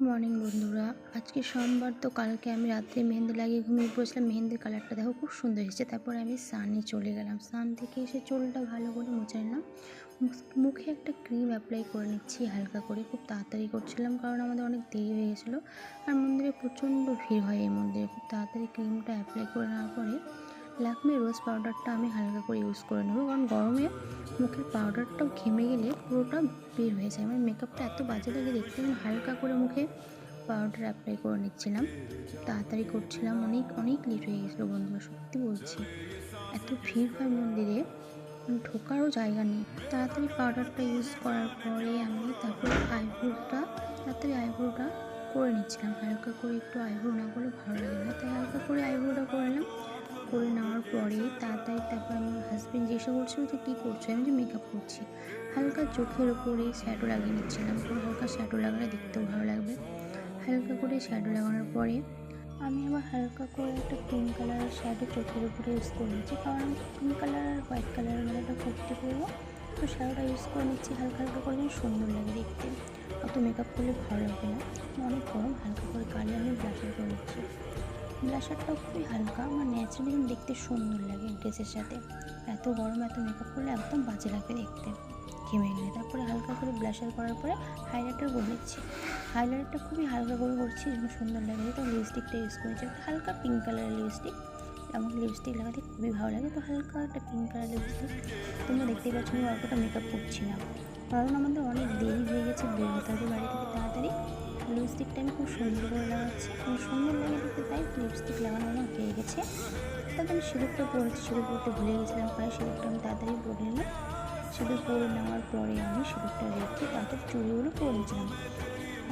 Good morning বন্ধুরা। আজকে সোমবার তো কালকে আমি রাত্রে মেহেন্দি লাগিয়ে ঘুমিয়ে পড়েছিলাম। মেহেন্দির কালারটা দেখো খুব সুন্দর এসেছে। তারপরে আমি সানে চলে গেলাম। সান থেকে এসে চুলটা ভালো করে মুছে নিলাম। মুখ- একটা ক্রিম অ্যাপ্লাই করে নিচ্ছি হালকা করে। খুব তাড়াতাড়ি করছিলাম কারণ আমাদের অনেক দেরি হয়ে গেছিল। আর মন্দিরে প্রচণ্ড ভিড় হয় এই মন্দিরে। খুব তাড়াতাড়ি ক্রিমটা অ্যাপ্লাই করে নেওয়ার পরে ল্যাকমে রোজ পাউডারটা আমি হালকা করে ইউজ করে নেব, কারণ গরমে মুখের পাউডারটাও ঘেমে গেলে পুরোটা বের হয়ে যায়। আমার মেকআপটা এত বাজে লাগে দেখতে, আমি হালকা করে মুখে পাউডার অ্যাপ্লাই করে নিচ্ছিলাম। তাড়াতাড়ি করছিলাম, অনেক অনেক লেট হয়ে গেছিল বন্ধুরা, সত্যি বলছি। এত ভিড় হয় মন্দিরে মানে ঢোকারও জায়গা নেই। তাড়াতাড়ি পাউডারটা ইউজ করার পরে আমি তারপরে আইব্রোটা তাড়াতাড়ি আইব্রোটা করে নিচ্ছিলাম। হালকা করে একটু আইব্রো না করলে ভালো লাগে না। তাই হালকা করে আইব্রোটা করে নিলাম। করে নেওয়ার পরে তাড়াতাড়ি তারপর আমার হাজব্যান্ড জিজ্ঞাসা করছিল যে কী করছ? আমি যে মেকআপ করছি। হালকা চোখের ওপরে শ্যাডো লাগিয়ে নিচ্ছিলাম। পুরো হালকা শ্যাডো লাগালে দেখতেও ভালো লাগবে। হালকা করে শ্যাডো লাগানোর পরে আমি আবার হালকা করে একটা পিঙ্ক কালারের শ্যাডো চোখের উপরে ইউজ করে নিচ্ছি। কারণ আমি পিঙ্ক কালার আর হোয়াইট কালারের মধ্যে একটা কুর্তি করব। তো শ্যাডোটা ইউজ করে নিচ্ছি। হালকা হালকা করে সুন্দর লাগে দেখতে। অত মেকআপ করলে ভালো লাগবে না। অনেক গরম, হালকা করে কালে আমি ব্লাশার করে নিচ্ছি। ব্লাশারটাও খুবই হালকা, আমার ন্যাচারালি দেখতে সুন্দর লাগে ড্রেসের সাথে। এত গরম, এত মেকআপ করলে একদম বাজে লাগে দেখতে। ঘেমে গেলে। তারপরে হালকা করে ব্লাশার করার পরে হাইলাইটার নিচ্ছি। হাইলাইটারটা খুবই হালকা করে করছি, যেন সুন্দর লাগে। তো লিপস্টিকটা ইউজ করেছি, একটা হালকা পিঙ্ক কালারের লিপস্টিক আমার লিপস্টিক লাগাতে খুবই ভালো লাগে। তো হালকা একটা পিঙ্ক কালার লিপস্টিক তোমরা দেখতেই পাচ্ছ, আমি অতটা মেকআপ করছি না। কারণ আমাদের অনেক দেরি হয়ে গেছে, বেরোতে হবে বাড়ি থেকে তাড়াতাড়ি। লিপস্টিকটা আমি খুব সুন্দর করে লাগাচ্ছি। খুব সুন্দর লাগে দেখতে, তাই লিপস্টিক লাগানো আমার হয়ে গেছে। তারপর আমি সিঁদুরটা পরেছি সিঁদুর পরতে ভুলে গেছিলাম, প্রায় সিঁদুরটা আমি তাড়াতাড়ি পরে নিলাম। সিঁদুর পরে নেওয়ার পরে আমি সিঁদুরটা রেখে তারপর চুড়িগুলো পরে নিয়েছিলাম।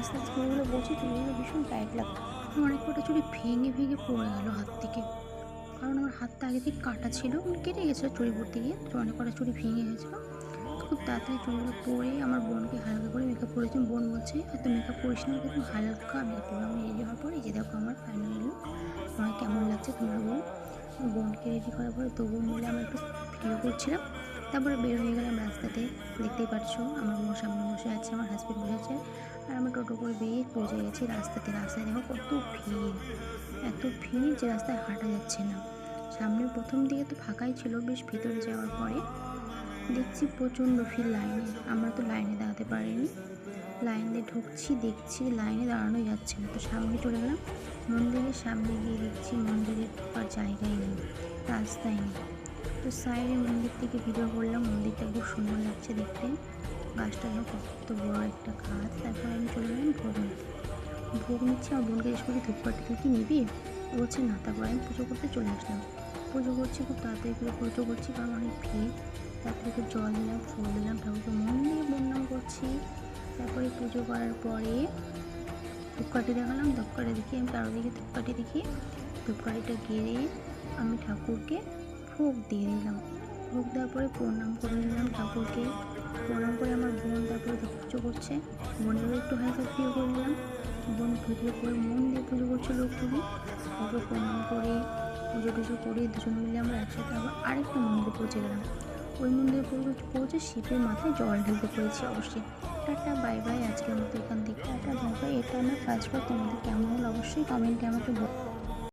আস্তে আস্তে চুড়িগুলো বলছি, চুড়িগুলো ভীষণ টাইট লাগতো অনেক কটা চুড়ি ভেঙে ভেঙে পড়ে গেল হাত থেকে। কারণ আমার হাতটা আগে থেকে কাটা ছিল, কেটে গেছিল চুড়ি পরতে গিয়ে। অনেক কটা চুড়ি ভেঙে গেছিল। খুব তাড়াতাড়ি চুলগুলো পরে আমার বোনকে হালকা করে মেকআপ করেছি। বোন বলছে এত মেকআপ করিস না কিন্তু হালকা মেকআপ আমি রেডি হওয়ার পরে যে দেখো আমার ফাইনাল লুক আমার কেমন লাগছে তোমরা বোন বোনকে রেডি করার পরে তবু মিলে আমার একটু ভিডিও করছিলাম। তারপরে বের হয়ে গেলাম রাস্তাতে। দেখতেই পাচ্ছো, আমার বোন সামনে বসে আছে, আমার হাজব্যান্ড বসে আছে আর আমি টোটো করে বের পৌঁছে গেছি রাস্তাতে। রাস্তায় দেখো কত ভিড়, এত ভিড় যে রাস্তায় হাঁটা যাচ্ছে না। সামনে প্রথম দিকে তো ফাঁকাই ছিল, বেশ ভিতরে যাওয়ার পরে দেখছি প্রচণ্ড ভিড় লাইনে। আমরা তো লাইনে দাঁড়াতে পারিনি। লাইন ঢুকছি, দেখছি লাইনে দাঁড়ানো যাচ্ছে না। তো সামনে চলে গেলাম। মন্দিরের সামনে গিয়ে দেখছি মন্দিরের ঢোকার জায়গায় নেই রাস্তায় নেই। তো সাইডে মন্দির থেকে ভিডিও করলাম। মন্দিরটা খুব সুন্দর লাগছে দেখতে। গাছটা কত বড় একটা গাছ। তারপর আমি চলে গেলাম ভোগ নিতে ভোগ নিচ্ছি আমার বোনকে জিজ্ঞেস করি, ধূপকাঠি কি নিবি? বলছে, না, তারপর আমি পুজো করতে চলে আসলাম। পুজো করছি, খুব তাড়াতাড়ি করে পুজো করছি, কারণ অনেক ভিড়। তারপরে একটু জল দিলাম ফুল দিলাম ঠাকুরকে মন দিয়ে বন্যাম করছি। তারপরে পুজো করার পরে ধূপকাঠি দেখালাম, ধূপকাঠি দেখি আমি কারও দিকে ধূপকাঠি দেখি। ধূপকাঠিটা গেড়ে আমি ঠাকুরকে ভোগ দিয়ে দিলাম। ভোগ দেওয়ার পরে প্রণাম করে নিলাম ঠাকুরকে। প্রণাম করে আমার বোন তারপরে পুজো করছে। বোনেরও একটু হালকা প্রিয় করে নিলাম। বোন পুজো করে মন দিয়ে পুজো করছিল খুবই তারপর প্রণাম করে পুজো টুজো করে দুজন মিলে আমরা একসাথে আবার আরেকটা মন্দিরে পৌঁছে গেলাম। ওই মন্দিরে পৌঁছে শিবের মাথায় জল ঢেলতে পেরেছি অবশ্যই। Tata, bye bye. আজকের মতো এখান থেকে টাটা, বাই বাই। এটা আমার ফার্স্ট তোমাদের কেমন হলো? অবশ্যই কমেন্টে আমাকে বল